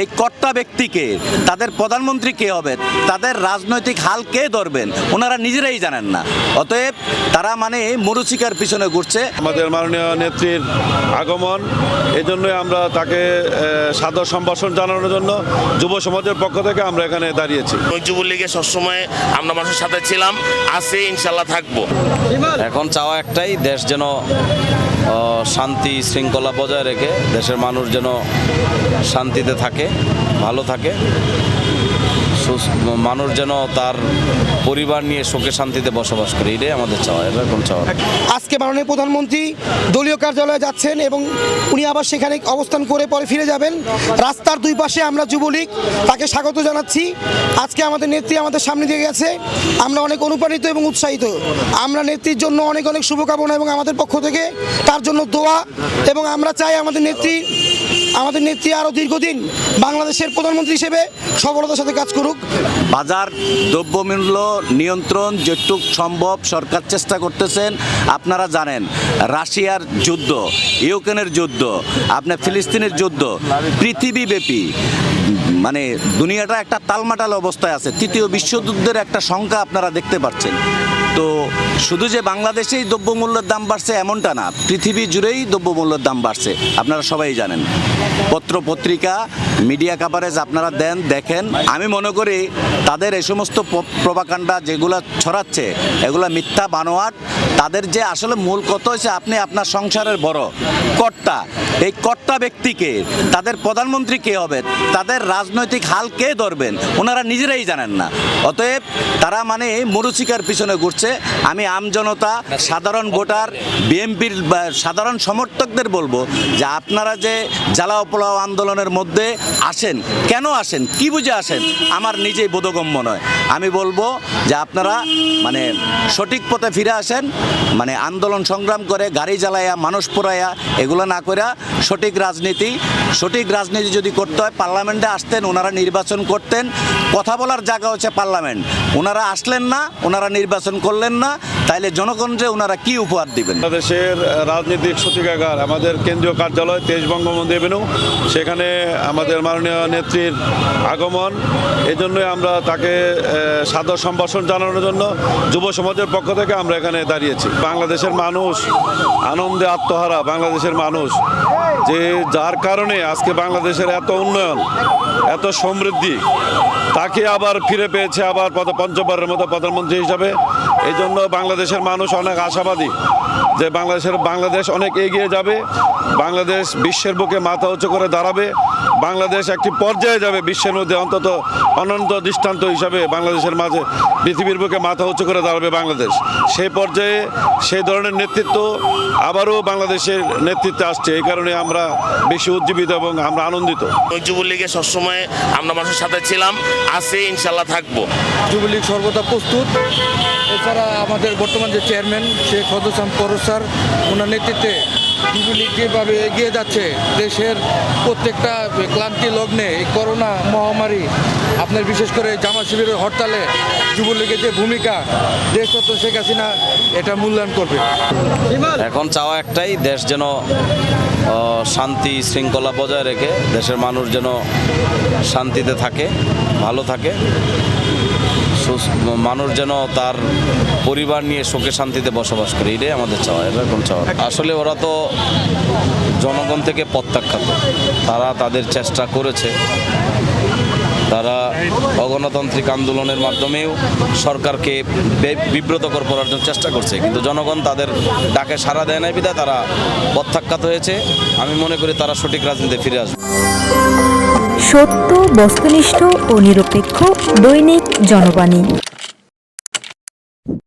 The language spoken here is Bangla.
এই কর্তা ব্যক্তিকে তাদের প্রধানমন্ত্রী কে হবে তাদের রাজনৈতিক হাল কে ধরবেন ওনারা নিজেরাই জানেন না। অতএব তারা মানে মরুচিকার পিছনে ঘুরছে। আমাদের মাননীয় নেত্রীর আগমন এই জন্যই আমরা তাকে সাদর সম্ভাষণ জানানোর জন্য যুব সমাজের পক্ষ থেকে আমরা এখানে দাঁড়িয়েছি। যুবলীগে সবসময় আমরা মানুষের সাথে ছিলাম আছি ইনশাল্লাহ থাকব। এখন চাওয়া একটাই দেশ যেন শান্তি শৃঙ্খলা বজায় রেখে দেশের মানুষ যেন শান্তিতে থাকে। ভালো থাকে। মানুষ যেন তার পরিবার নিয়ে সুখে শান্তিতে বসবাস করে, এটাই আমাদের চাওয়া এরকম চাওয়া আজকে মাননীয় প্রধানমন্ত্রী দলীয় কার্যালয়ে যাচ্ছেন এবং উনি আবার সেখানে অবস্থান করে পরে ফিরে যাবেন। রাস্তার দুই পাশে আমরা যুবলীগ, তাকে স্বাগত জানাচ্ছি। আজকে আমাদের নেত্রী আমাদের সামনে দিয়ে গেছে। আমরা অনেক অনুপ্রাণিত এবং উৎসাহিত। আমরা নেত্রীর জন্য অনেক অনেক শুভকামনা এবং আমাদের পক্ষ থেকে তার জন্য দোয়া এবং আমরা চাই আমাদের নেত্রী আমাদের নেত্রী আরও দীর্ঘদিন বাংলাদেশের প্রধানমন্ত্রী হিসেবে সফলতার সাথে কাজ করুক। বাজার দ্রব্যমূল্য নিয়ন্ত্রণ যেটুক সম্ভব সরকার চেষ্টা করতেছেন, আপনারা জানেন, রাশিয়ার যুদ্ধ, ইউক্রেনের যুদ্ধ, আপনার ফিলিস্তিনের যুদ্ধ, পৃথিবীব্যাপী মানে দুনিয়াটা একটা তালমাটাল অবস্থায় আছে, তৃতীয় বিশ্বযুদ্ধের একটা সংখ্যা আপনারা দেখতে পাচ্ছেন। তো শুধু যে বাংলাদেশেই দ্রব্যমূল্যের দাম বাড়ছে এমনটা না, পৃথিবী জুড়েই দ্রব্যমূল্যের দাম বাড়ছে। আপনারা সবাই জানেন। পত্র পত্রিকা মিডিয়া কাভারেজ আপনারা দেন, দেখেন। আমি মনে করি তাদের এই সমস্ত প্রভাকাণ্ডা যেগুলো ছড়াচ্ছে, এগুলো মিথ্যা বানোয়াট, তাদের যে আসলে মূল কথা হয়েছে আপনি আপনার সংসারের বড় কর্তা। এই কর্তা ব্যক্তিকে, তাদের প্রধানমন্ত্রী কে হবে, তাদের রাজনৈতিক হাল কে ধরবেন, ওনারা নিজেরাই জানেন না। অতএব তারা মানে মরুচিকার পিছনে ঘুরছে। আমি আমজনতা সাধারণ ভোটার, বিএনপির সাধারণ সমর্থকদের বলব যে আপনারা যে জ্বালাও পোলাও আন্দোলনের মধ্যে আসেন, কেন আসেন, কি বুঝে আসেন, আমার নিজেই বোধগম্য নয়। আমি বলব যে আপনারা মানে সঠিক পথে ফিরে আসেন মানে আন্দোলন সংগ্রাম করে, গাড়ি জ্বালাইয়া মানুষ পোড়াইয়া এগুলো না করে সঠিক রাজনীতি সঠিক রাজনীতি যদি করতে হয়, পার্লামেন্টে আসতেন, ওনারা নির্বাচন করতেন, কথা বলার জায়গা হচ্ছে পার্লামেন্ট। ওনারা আসলেন না, ওনারা নির্বাচন করলেন না তাইলে জনগণকে ওনারা কি উপহার দিবেন? বাংলাদেশের রাজনৈতিক সূতিকাগার, আমাদের কেন্দ্রীয় কার্যালয় তেইশ বঙ্গবন্ধু এভিনিউ, সেখানে আমাদের মাননীয় নেত্রীর আগমন। এই জন্যই আমরা তাকে সাদর সম্ভাষণ জানানোর জন্য যুব সমাজের পক্ষ থেকে আমরা এখানে দাঁড়িয়েছি। বাংলাদেশের মানুষ, আনন্দে আত্মহারা বাংলাদেশের মানুষ, যে যার কারণে আজকে বাংলাদেশের এত উন্নয়ন, এত সমৃদ্ধি, তাকে আবার ফিরে পেয়েছে আবার পঞ্চমবারের মতো প্রধানমন্ত্রী হিসাবে। এই জন্য বাংলাদেশের মানুষ অনেক আশাবাদী যে বাংলাদেশের বাংলাদেশ অনেক এগিয়ে যাবে বাংলাদেশ বিশ্বের বুকে মাথা উঁচু করে দাঁড়াবে বাংলাদেশ একটি পর্যায়ে যাবে বিশ্বের মধ্যে অন্তত অনন্ত দৃষ্টান্ত হিসাবে বাংলাদেশের মাঝে পৃথিবীর বুকে মাথা উঁচু করে দাঁড়াবে বাংলাদেশ। সেই পর্যায়ে সেই ধরনের নেতৃত্ব আবারও বাংলাদেশের নেতৃত্বে আসছে। এই কারণে আমরা বেশি উজ্জীবিত এবং আমরা আনন্দিত। যুবলীগে সবসময় আমরা মানুষের সাথে ছিলাম আছি ইনশাল্লাহ থাকব। যুবলীগ সর্বদা প্রস্তুত। এছাড়া আমাদের বর্তমান যে চেয়ারম্যান শেখ হদসাম পরশ স্যার ওনার নেতৃত্বে যেভাবে এগিয়ে যাচ্ছে, দেশের প্রত্যেকটা ক্লান্তি লগ্নে এই করোনা মহামারী, আপনার বিশেষ করে জামা শিবিরের হরতালে যুবলীগের যে ভূমিকা, দেশরত্ন শেখ হাসিনা এটা মূল্যায়ন করবে। এখন চাওয়া একটাই, দেশ যেন শান্তি শৃঙ্খলা বজায় রেখে, দেশের মানুষ যেন শান্তিতে থাকে, ভালো থাকে। মানুষ যেন তার পরিবার নিয়ে সুখে শান্তিতে বসবাস করে, এটাই আমাদের চাওয়া এরকম চাওয়া আসলে ওরা তো জনগণ থেকে প্রত্যাখ্যাত, তারা তাদের চেষ্টা করেছে, তারা অগণতান্ত্রিক আন্দোলনের মাধ্যমেও সরকারকে বিব্রতকর করার জন্য চেষ্টা করছে। কিন্তু জনগণ তাদের ডাকে সাড়া দেয় নাই বিধায় তারা প্রত্যাখ্যাত হয়েছে। আমি মনে করি তারা সঠিক রাজনীতিতে ফিরে আসবে। সত্য, বস্তুনিষ্ঠ ও নিরপেক্ষ দৈনিক জনবাণী।